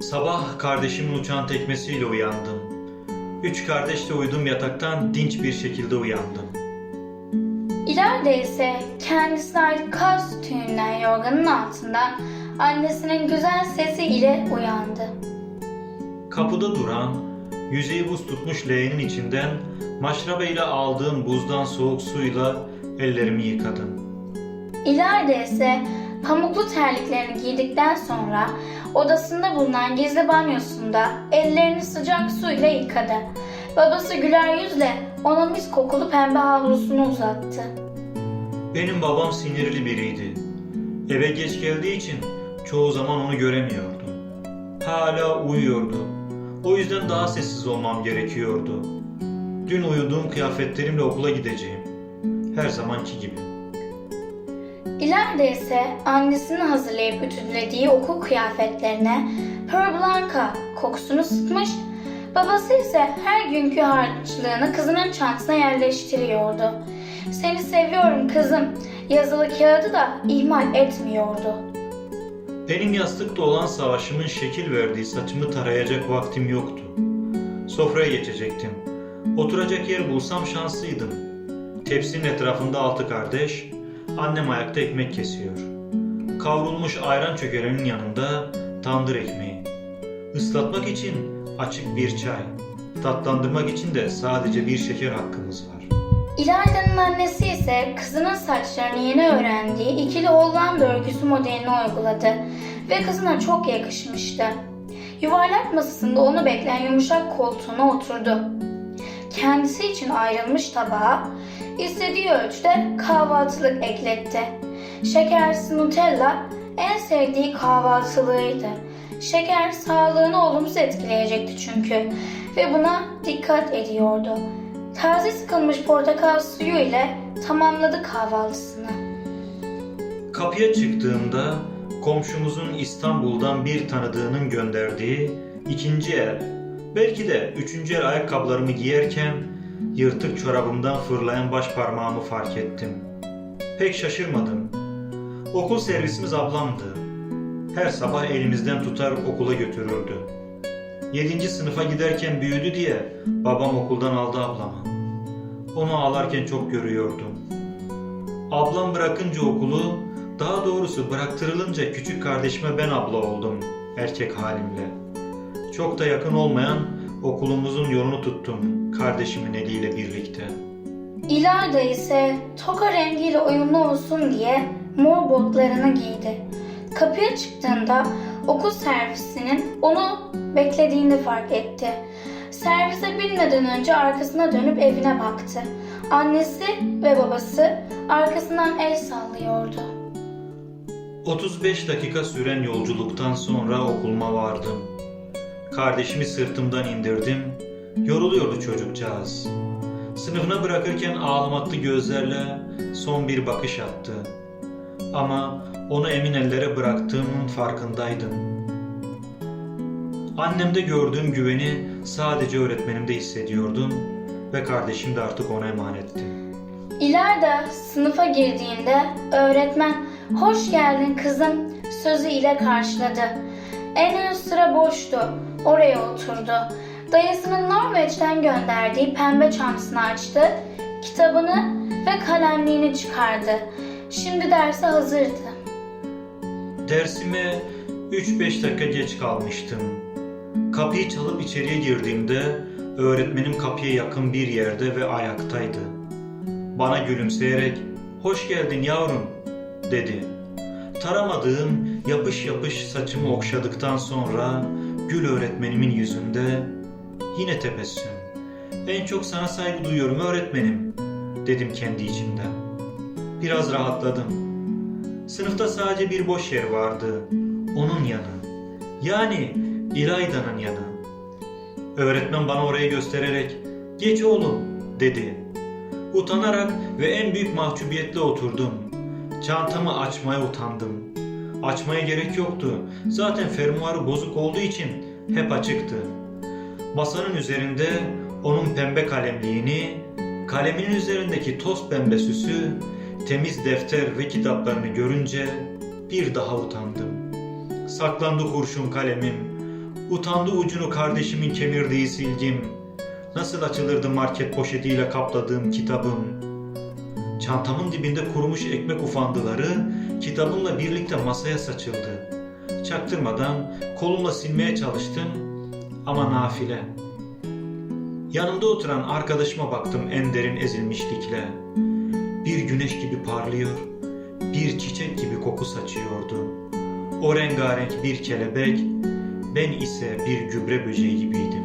Sabah kardeşimin uçan tekmesiyle uyandım. Üç kardeşle uyuduğum yataktan dinç bir şekilde uyandım. İleride ise kendisine ait kaz tüyünden yorganın altından annesinin güzel sesi ile uyandı. Kapıda duran, yüzeyi buz tutmuş leğenin içinden maşraba ile aldığım buzdan soğuk suyla ellerimi yıkadım. İleride ise pamuklu terliklerini giydikten sonra odasında bulunan gizli banyosunda ellerini sıcak suyla yıkadı. Babası güler yüzle ona mis kokulu pembe havlusunu uzattı. Benim babam sinirli biriydi. Eve geç geldiği için çoğu zaman onu göremiyordum. Hala uyuyordu. O yüzden daha sessiz olmam gerekiyordu. Dün uyuduğum kıyafetlerimle okula gideceğim. Her zamanki gibi. İleride ise annesinin hazırlayıp ütülediği okul kıyafetlerine Pearl Blanca kokusunu sıkmış, babası ise her günkü harçlığını kızının çantasına yerleştiriyordu. Seni seviyorum kızım yazılı kağıdı da ihmal etmiyordu. Benim yastıkta olan savaşımın şekil verdiği saçımı tarayacak vaktim yoktu. Sofraya geçecektim. Oturacak yer bulsam şanslıydım. Tepsinin etrafında altı kardeş, annem ayakta ekmek kesiyor. Kavrulmuş ayran çökelerinin yanında tandır ekmeği. Islatmak için açık bir çay. Tatlandırmak için de sadece bir şeker hakkımız var. İlayda'nın annesi ise kızının saçlarını yeni öğrendiği ikili Hollanda örgüsü modelini uyguladı ve kızına çok yakışmıştı. Yuvarlak masasında onu bekleyen yumuşak koltuğuna oturdu. Kendisi için ayrılmış tabağa istediği ölçüde kahvaltılık ekletti. Şekersiz Nutella en sevdiği kahvaltılığıydı. Şeker sağlığını olumsuz etkileyecekti çünkü ve buna dikkat ediyordu. Taze sıkılmış portakal suyu ile tamamladı kahvaltısını. Kapıya çıktığımda komşumuzun İstanbul'dan bir tanıdığının gönderdiği ikinci el, belki de üçüncü el ayakkabılarımı giyerken yırtık çorabımdan fırlayan baş parmağımı fark ettim. Pek şaşırmadım. Okul servisimiz ablamdı. Her sabah elimizden tutar okula götürürdü. Yedinci sınıfa giderken büyüdü diye babam okuldan aldı ablamı. Onu ağlarken çok görüyordum. Ablam bırakınca okulu, daha doğrusu bıraktırılınca küçük kardeşime ben abla oldum erkek halimle. Çok da yakın olmayan okulumuzun yolunu tuttum kardeşimin eliyle birlikte. İlayda ise toka rengiyle uyumlu olsun diye mor botlarını giydi. Kapıya çıktığında okul servisinin onu beklediğini fark etti. Servise binmeden önce arkasına dönüp evine baktı. Annesi ve babası arkasından el sallıyordu. 35 dakika süren yolculuktan sonra okuluma vardım. Kardeşimi sırtımdan indirdim. Yoruluyordu çocukcağız. Sınıfına bırakırken ağlamaklı gözlerle son bir bakış attı. Ama onu emin ellere bıraktığımın farkındaydım. Annemde gördüğüm güveni sadece öğretmenimde hissediyordum ve kardeşim de artık ona emanetti. İlayda sınıfa girdiğinde öğretmen hoş geldin kızım sözü ile karşıladı. En ön sıra boştu. Oraya oturdu. Dayısının Norveç'ten gönderdiği pembe çantasını açtı. Kitabını ve kalemliğini çıkardı. Şimdi derse hazırdı. Dersime 3-5 dakika geç kalmıştım. Kapıyı çalıp içeriye girdiğimde öğretmenim kapıya yakın bir yerde ve ayaktaydı. Bana gülümseyerek "Hoş geldin yavrum." dedi. Taramadığım yapış yapış saçımı okşadıktan sonra Gül öğretmenimin yüzünde yine tebessüm. En çok sana saygı duyuyorum öğretmenim dedim kendi içimden. Biraz rahatladım. Sınıfta sadece bir boş yer vardı. Onun yanı. Yani İlayda'nın yanı. Öğretmen bana orayı göstererek "Geç oğlum." dedi. Utanarak ve en büyük mahcubiyetle oturdum. Çantamı açmaya utandım. Açmaya gerek yoktu. Zaten fermuarı bozuk olduğu için hep açıktı. Masanın üzerinde onun pembe kalemliğini, kaleminin üzerindeki toz pembe süsü, temiz defter ve kitaplarını görünce bir daha utandım. Saklandı kurşun kalemim, Utandı ucunu kardeşimin kemirdiği silgim. Nasıl açılırdı market poşetiyle kapladığım kitabım. Çantamın dibinde kurumuş ekmek ufandıları kitabımla birlikte masaya saçıldı. Çaktırmadan kolumla silmeye çalıştım ama nafile. Yanımda oturan arkadaşıma baktım en derin ezilmişlikle. Bir güneş gibi parlıyor, bir çiçek gibi koku saçıyordu. O rengarenk bir kelebek, ben ise bir gübre böceği gibiydim.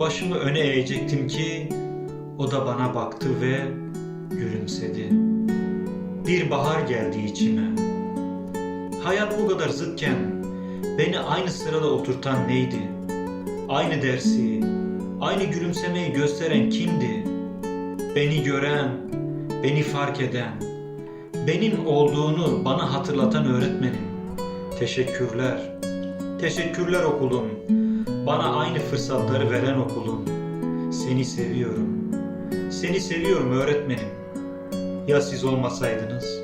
Başımı öne eğecektim ki o da bana baktı ve gülümsedi. Bir bahar geldi içime. Hayat bu kadar zıtken beni aynı sırada oturtan neydi? Aynı dersi, aynı gülümsemeyi gösteren kimdi? Beni gören, beni fark eden, benim olduğunu bana hatırlatan öğretmenim. Teşekkürler. Teşekkürler okulum. Bana aynı fırsatları veren okulum. Seni seviyorum. Seni seviyorum öğretmenim. Ya siz olmasaydınız?